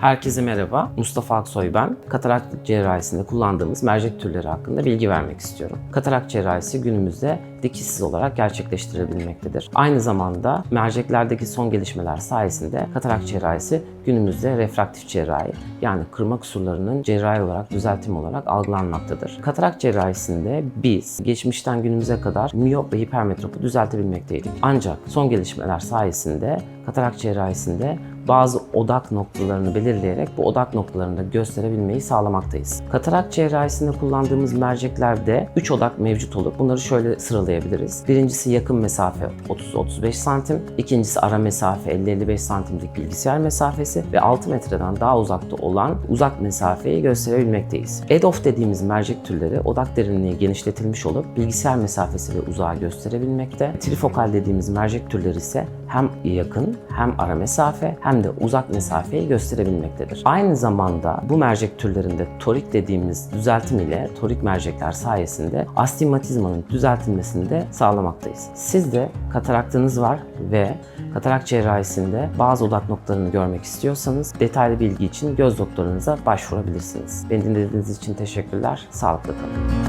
Herkese merhaba. Mustafa Aksoy ben. Katarak cerrahisinde kullandığımız mercek türleri hakkında bilgi vermek istiyorum. Katarak cerrahisi günümüzde dikişsiz olarak gerçekleştirebilmektedir. Aynı zamanda merceklerdeki son gelişmeler sayesinde katarak cerrahisi günümüzde refraktif cerrahi yani kırma kusurlarının cerrahi olarak düzeltim olarak algılanmaktadır. Katarak cerrahisinde biz geçmişten günümüze kadar miyop ve hipermetropu düzeltebilmekteydik. Ancak son gelişmeler sayesinde katarak cerrahisinde bazı odak noktalarını belirleyerek bu odak noktalarını da gösterebilmeyi sağlamaktayız. Katarak cerrahisinde kullandığımız merceklerde 3 odak mevcut olup bunları şöyle sıralayabiliriz. Birincisi yakın mesafe 30-35 santim, ikincisi ara mesafe 50-55 santimlik bilgisayar mesafesi ve 6 metreden daha uzakta olan uzak mesafeyi gösterebilmekteyiz. EDOF dediğimiz mercek türleri odak derinliği genişletilmiş olup bilgisayar mesafesi ve uzağı gösterebilmekte. Trifokal dediğimiz mercek türleri ise hem yakın hem ara mesafe hem de uzak mesafeyi gösterebilmektedir. Aynı zamanda bu mercek türlerinde torik dediğimiz düzeltim ile torik mercekler sayesinde astigmatizmanın düzeltilmesini de sağlamaktayız. Siz de kataraktınız var ve katarak cerrahisinde bazı odak noktalarını görmek istiyorsanız detaylı bilgi için göz doktorunuza başvurabilirsiniz. Beni dinlediğiniz için teşekkürler. Sağlıklı kalın.